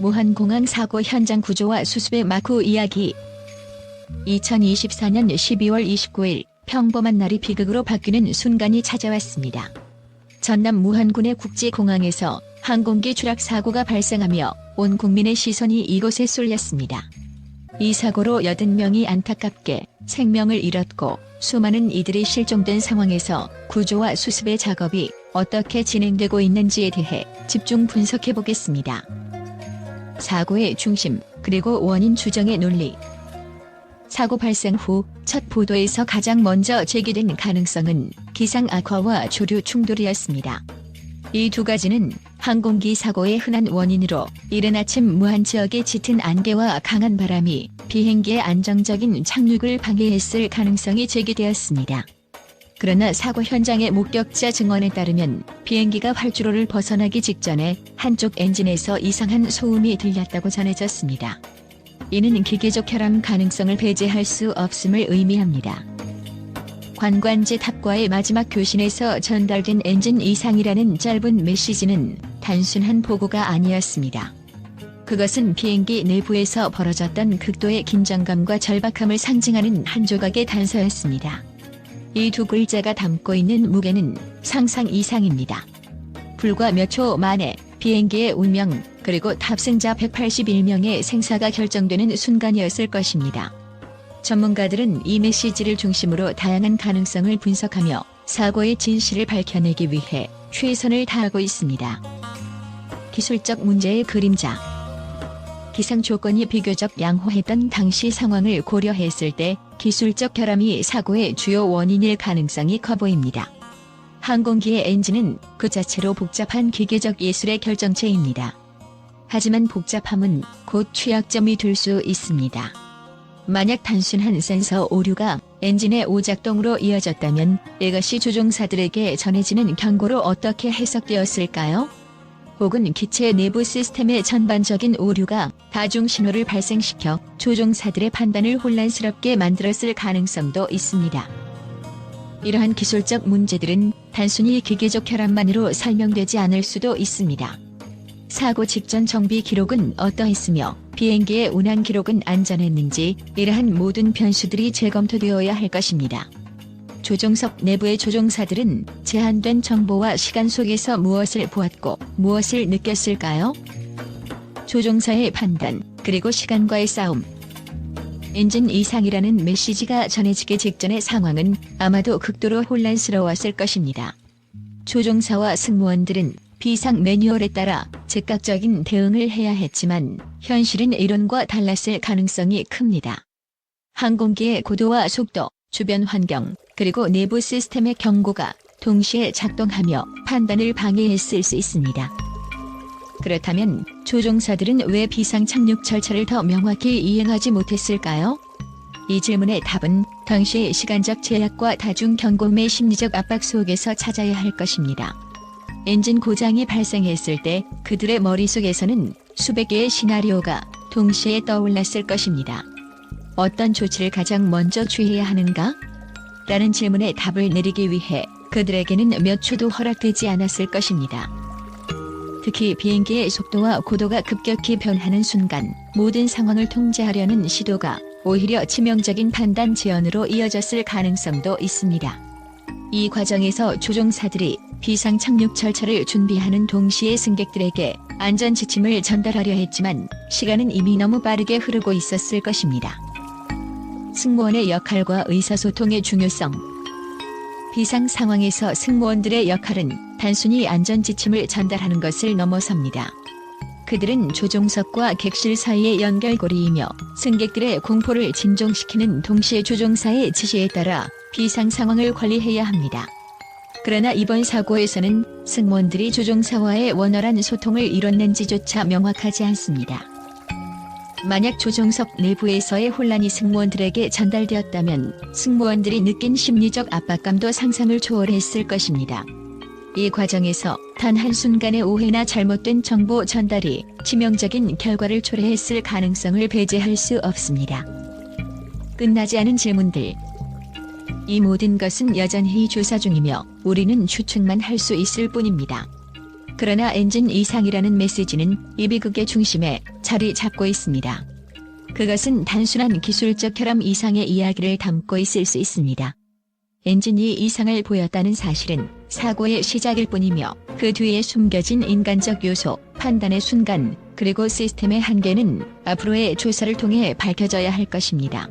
무한공항 사고 현장 구조와 수습의 마쿠 이야기 2024년 12월 29일 평범한 날이 비극으로 바뀌는 순간이 찾아왔습니다. 전남 무한군의 국제공항에서 항공기 추락 사고가 발생하며 온 국민의 시선이 이곳에 쏠렸습니다. 이 사고로 80명이 안타깝게 생명을 잃었고 수많은 이들이 실종된 상황에서 구조와 수습의 작업이 어떻게 진행되고 있는지에 대해 집중 분석해 보겠습니다. 사고의 중심, 그리고 원인 추정의 논리. 사고 발생 후 첫 보도에서 가장 먼저 제기된 가능성은 기상 악화와 조류 충돌이었습니다. 이 두 가지는 항공기 사고의 흔한 원인으로 이른 아침 무한 지역의 짙은 안개와 강한 바람이 비행기의 안정적인 착륙을 방해했을 가능성이 제기되었습니다. 그러나 사고 현장의 목격자 증언에 따르면 비행기가 활주로를 벗어나기 직전에 한쪽 엔진에서 이상한 소음이 들렸다고 전해졌습니다. 이는 기계적 혈압 가능성을 배제할 수 없음을 의미합니다. 관관제 탑과의 마지막 교신에서 전달된 엔진 이상이라는 짧은 메시지는 단순한 보고가 아니었습니다. 그것은 비행기 내부에서 벌어졌던 극도의 긴장감과 절박함을 상징하는 한 조각의 단서였습니다. 이 두 글자가 담고 있는 무게는 상상 이상입니다. 불과 몇 초 만에 비행기의 운명 그리고 탑승자 181명의 생사가 결정되는 순간이었을 것입니다. 전문가들은 이 메시지를 중심으로 다양한 가능성을 분석하며 사고의 진실을 밝혀내기 위해 최선을 다하고 있습니다. 기술적 문제의 그림자 기상 조건이 비교적 양호했던 당시 상황을 고려했을 때 기술적 결함이 사고의 주요 원인일 가능성이 커 보입니다. 항공기의 엔진은 그 자체로 복잡한 기계적 예술의 결정체입니다. 하지만 복잡함은 곧 취약점이 될 수 있습니다. 만약 단순한 센서 오류가 엔진의 오작동으로 이어졌다면 이것이 조종사들에게 전해지는 경고로 어떻게 해석되었을까요? 혹은 기체 내부 시스템의 전반적인 오류가 다중 신호를 발생시켜 조종사들의 판단을 혼란스럽게 만들었을 가능성도 있습니다. 이러한 기술적 문제들은 단순히 기계적 혈압만으로 설명되지 않을 수도 있습니다. 사고 직전 정비 기록은 어떠했으며 비행기의 운항 기록은 안전했는지 이러한 모든 변수들이 재검토되어야 할 것입니다. 조종석 내부의 조종사들은 제한된 정보와 시간 속에서 무엇을 보았고 무엇을 느꼈을까요? 조종사의 판단, 그리고 시간과의 싸움. 엔진 이상이라는 메시지가 전해지기 직전의 상황은 아마도 극도로 혼란스러웠을 것입니다. 조종사와 승무원들은 비상 매뉴얼에 따라 즉각적인 대응을 해야 했지만 현실은 이론과 달랐을 가능성이 큽니다. 항공기의 고도와 속도, 주변 환경, 그리고 내부 시스템의 경고가 동시에 작동하며 판단을 방해했을 수 있습니다. 그렇다면 조종사들은 왜 비상 착륙 절차를 더 명확히 이행하지 못했을까요? 이 질문의 답은 당시의 시간적 제약과 다중 경고의 심리적 압박 속에서 찾아야 할 것입니다. 엔진 고장이 발생했을 때 그들의 머릿속에서는 수백 개의 시나리오가 동시에 떠올랐을 것입니다. 어떤 조치를 가장 먼저 취해야 하는가? 라는 질문에 답을 내리기 위해 그들에게는 몇 초도 허락되지 않았을 것입니다. 특히 비행기의 속도와 고도가 급격히 변하는 순간 모든 상황을 통제하려는 시도가 오히려 치명적인 판단 제언으로 이어졌을 가능성도 있습니다. 이 과정에서 조종사들이 비상 착륙 절차를 준비하는 동시에 승객들에게 안전 지침을 전달하려 했지만 시간은 이미 너무 빠르게 흐르고 있었을 것입니다. 승무원의 역할과 의사소통의 중요성 비상 상황에서 승무원들의 역할은 단순히 안전 지침을 전달하는 것을 넘어섭니다. 그들은 조종석과 객실 사이의 연결고리이며 승객들의 공포를 진정시키는 동시에 조종사의 지시에 따라 비상 상황을 관리해야 합니다. 그러나 이번 사고에서는 승무원들이 조종사와의 원활한 소통을 이뤘는지조차 명확하지 않습니다. 만약 조종석 내부에서의 혼란이 승무원들에게 전달되었다면 승무원들이 느낀 심리적 압박감도 상상을 초월했을 것입니다. 이 과정에서 단 한순간의 오해나 잘못된 정보 전달이 치명적인 결과를 초래했을 가능성을 배제할 수 없습니다. 끝나지 않은 질문들. 이 모든 것은 여전히 조사 중이며 우리는 추측만 할 수 있을 뿐입니다. 그러나 엔진 이상이라는 메시지는 이 비극의 중심에 자리 잡고 있습니다. 그것은 단순한 기술적 결함 이상의 이야기를 담고 있을 수 있습니다. 엔진이 이상을 보였다는 사실은 사고의 시작일 뿐이며 그 뒤에 숨겨진 인간적 요소, 판단의 순간, 그리고 시스템의 한계는 앞으로의 조사를 통해 밝혀져야 할 것입니다.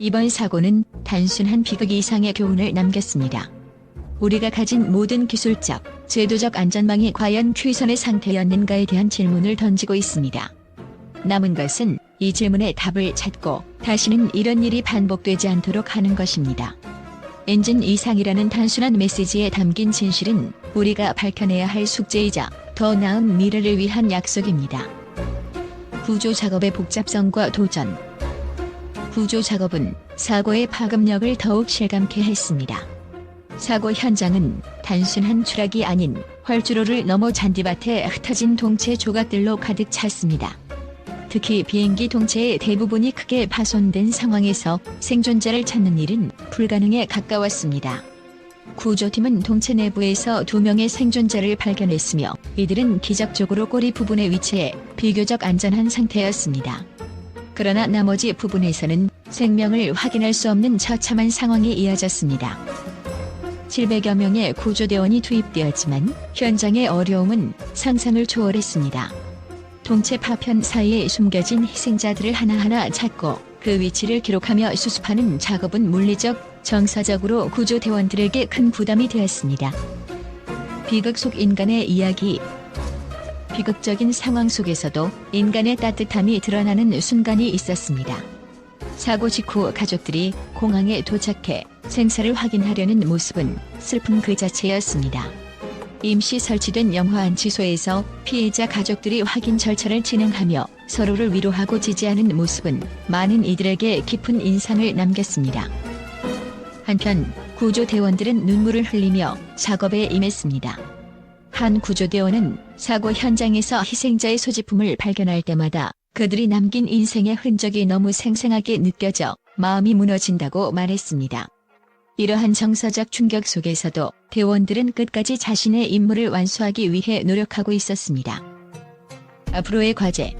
이번 사고는 단순한 비극 이상의 교훈을 남겼습니다. 우리가 가진 모든 기술적, 제도적 안전망이 과연 최선의 상태였는가에 대한 질문을 던지고 있습니다. 남은 것은 이 질문의 답을 찾고 다시는 이런 일이 반복되지 않도록 하는 것입니다. 엔진 이상이라는 단순한 메시지에 담긴 진실은 우리가 밝혀내야 할 숙제이자 더 나은 미래를 위한 약속입니다. 구조 작업의 복잡성과 도전. 구조 작업은 사고의 파급력을 더욱 실감케 했습니다. 사고 현장은 단순한 추락이 아닌 활주로를 넘어 잔디밭에 흩어진 동체 조각들로 가득 찼습니다. 특히 비행기 동체의 대부분이 크게 파손된 상황에서 생존자를 찾는 일은 불가능에 가까웠습니다. 구조팀은 동체 내부에서 두 명의 생존자를 발견했으며 이들은 기적적으로 꼬리 부분에 위치해 비교적 안전한 상태였습니다. 그러나 나머지 부분에서는 생명을 확인할 수 없는 처참한 상황이 이어졌습니다. 700여 명의 구조대원이 투입되었지만 현장의 어려움은 상상을 초월했습니다. 동체 파편 사이에 숨겨진 희생자들을 하나하나 찾고 그 위치를 기록하며 수습하는 작업은 물리적, 정서적으로 구조대원들에게 큰 부담이 되었습니다. 비극 속 인간의 이야기 비극적인 상황 속에서도 인간의 따뜻함이 드러나는 순간이 있었습니다. 사고 직후 가족들이 공항에 도착해 생사를 확인하려는 모습은 슬픔 그 자체였습니다. 임시 설치된 영화 안치소에서 피해자 가족들이 확인 절차를 진행하며 서로를 위로하고 지지하는 모습은 많은 이들에게 깊은 인상을 남겼습니다. 한편 구조대원들은 눈물을 흘리며 작업에 임했습니다. 한 구조대원은 사고 현장에서 희생자의 소지품을 발견할 때마다 그들이 남긴 인생의 흔적이 너무 생생하게 느껴져 마음이 무너진다고 말했습니다. 이러한 정서적 충격 속에서도 대원들은 끝까지 자신의 임무를 완수하기 위해 노력하고 있었습니다. 앞으로의 과제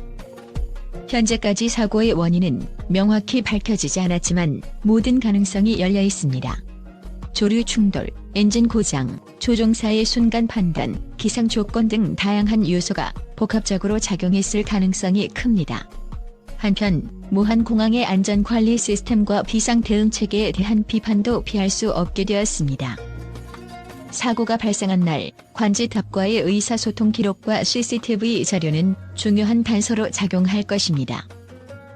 현재까지 사고의 원인은 명확히 밝혀지지 않았지만 모든 가능성이 열려 있습니다. 조류 충돌, 엔진 고장, 조종사의 순간 판단, 기상 조건 등 다양한 요소가 복합적으로 작용했을 가능성이 큽니다. 한편 무한공항의 안전관리 시스템과 비상 대응 체계에 대한 비판도 피할 수 없게 되었습니다. 사고가 발생한 날 관제탑과의 의사소통 기록과 CCTV 자료는 중요한 단서로 작용할 것입니다.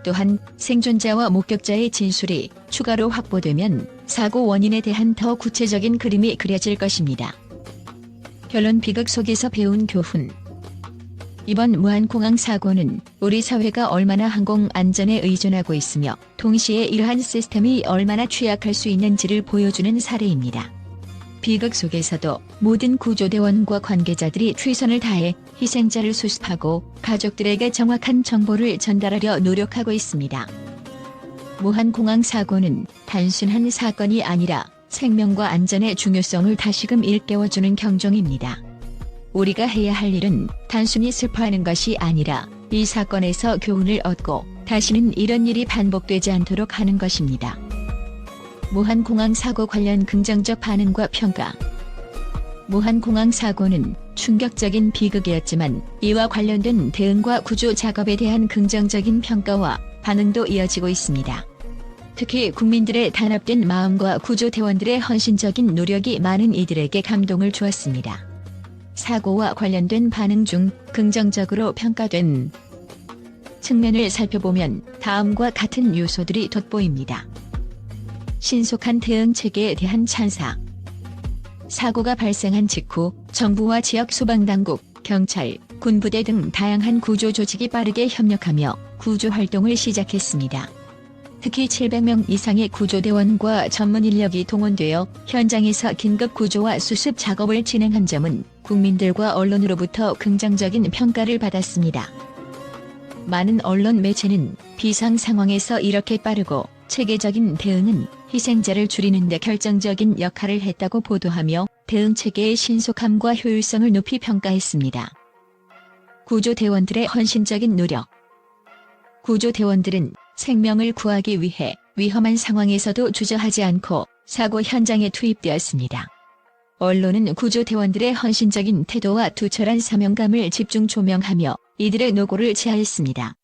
또한 생존자와 목격자의 진술이 추가로 확보되면 사고 원인에 대한 더 구체적인 그림이 그려질 것입니다. 결론 비극 속에서 배운 교훈 이번 무한공항 사고는 우리 사회가 얼마나 항공 안전에 의존하고 있으며 동시에 이러한 시스템이 얼마나 취약할 수 있는지를 보여주는 사례입니다. 비극 속에서도 모든 구조대원과 관계자들이 최선을 다해 희생자를 수습하고 가족들에게 정확한 정보를 전달하려 노력하고 있습니다. 무한공항 사고는 단순한 사건이 아니라 생명과 안전의 중요성을 다시금 일깨워주는 경종입니다. 우리가 해야 할 일은 단순히 슬퍼하는 것이 아니라 이 사건에서 교훈을 얻고 다시는 이런 일이 반복되지 않도록 하는 것입니다. 무한공항 사고 관련 긍정적 반응과 평가 무한공항 사고는 충격적인 비극이었지만 이와 관련된 대응과 구조 작업에 대한 긍정적인 평가와 반응도 이어지고 있습니다. 특히 국민들의 단합된 마음과 구조대원들의 헌신적인 노력이 많은 이들에게 감동을 주었습니다. 사고와 관련된 반응 중 긍정적으로 평가된 측면을 살펴보면 다음과 같은 요소들이 돋보입니다. 신속한 대응 체계에 대한 찬사. 사고가 발생한 직후 정부와 지역 소방당국, 경찰, 군부대 등 다양한 구조 조직이 빠르게 협력하며 구조 활동을 시작했습니다. 특히 700명 이상의 구조대원과 전문 인력이 동원되어 현장에서 긴급 구조와 수습 작업을 진행한 점은 국민들과 언론으로부터 긍정적인 평가를 받았습니다. 많은 언론 매체는 비상 상황에서 이렇게 빠르고 체계적인 대응은 희생자를 줄이는 데 결정적인 역할을 했다고 보도하며 대응 체계의 신속함과 효율성을 높이 평가했습니다. 구조대원들의 헌신적인 노력 구조대원들은 생명을 구하기 위해 위험한 상황에서도 주저하지 않고 사고 현장에 투입되었습니다. 언론은 구조대원들의 헌신적인 태도와 투철한 사명감을 집중 조명하며 이들의 노고를 제하했습니다.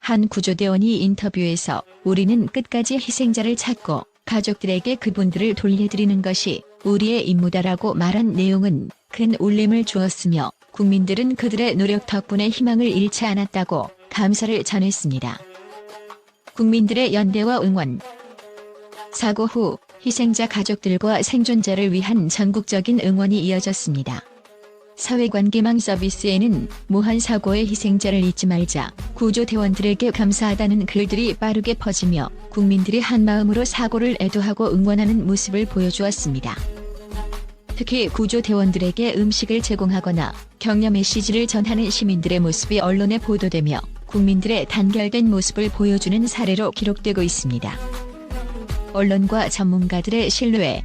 한 구조대원이 인터뷰에서 우리는 끝까지 희생자를 찾고 가족들에게 그분들을 돌려드리는 것이 우리의 임무다라고 말한 내용은 큰 울림을 주었으며 국민들은 그들의 노력 덕분에 희망을 잃지 않았다고 감사를 전했습니다. 국민들의 연대와 응원 사고 후 희생자 가족들과 생존자를 위한 전국적인 응원이 이어졌습니다. 사회관계망 서비스에는 무한 사고의 희생자를 잊지 말자 구조대원들에게 감사하다는 글들이 빠르게 퍼지며 국민들이 한마음으로 사고를 애도하고 응원하는 모습을 보여주었습니다. 특히 구조대원들에게 음식을 제공하거나 격려 메시지를 전하는 시민들의 모습이 언론에 보도되며 국민들의 단결된 모습을 보여주는 사례로 기록되고 있습니다. 언론과 전문가들의 신뢰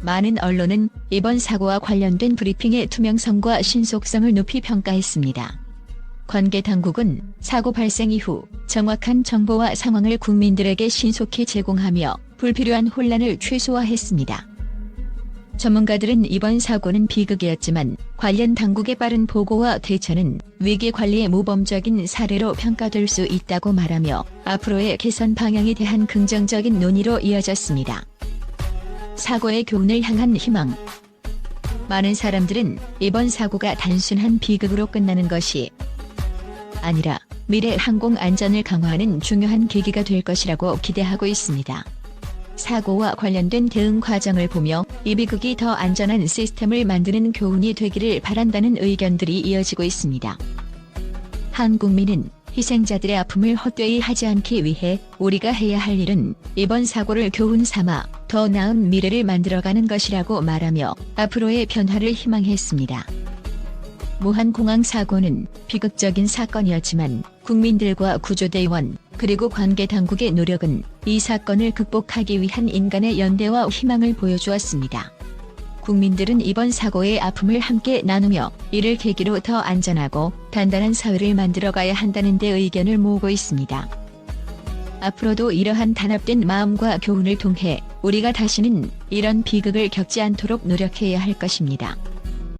많은 언론은 이번 사고와 관련된 브리핑의 투명성과 신속성을 높이 평가했습니다. 관계 당국은 사고 발생 이후 정확한 정보와 상황을 국민들에게 신속히 제공하며 불필요한 혼란을 최소화했습니다. 전문가들은 이번 사고는 비극이었지만 관련 당국의 빠른 보고와 대처는 위기 관리의 모범적인 사례로 평가될 수 있다고 말하며 앞으로의 개선 방향에 대한 긍정적인 논의로 이어졌습니다. 사고의 교훈을 향한 희망. 많은 사람들은 이번 사고가 단순한 비극으로 끝나는 것이 아니라 미래 항공 안전을 강화하는 중요한 계기가 될 것이라고 기대하고 있습니다. 사고와 관련된 대응 과정을 보며 이 비극이 더 안전한 시스템을 만드는 교훈이 되기를 바란다는 의견들이 이어지고 있습니다. 한 국민은 희생자들의 아픔을 헛되이 하지 않기 위해 우리가 해야 할 일은 이번 사고를 교훈 삼아 더 나은 미래를 만들어가는 것이라고 말하며 앞으로의 변화를 희망했습니다. 무한공항 사고는 비극적인 사건이었지만 국민들과 구조대원 그리고 관계 당국의 노력은 이 사건을 극복하기 위한 인간의 연대와 희망을 보여주었습니다. 국민들은 이번 사고의 아픔을 함께 나누며 이를 계기로 더 안전하고 단단한 사회를 만들어가야 한다는 데 의견을 모으고 있습니다. 앞으로도 이러한 단합된 마음과 교훈을 통해 우리가 다시는 이런 비극을 겪지 않도록 노력해야 할 것입니다.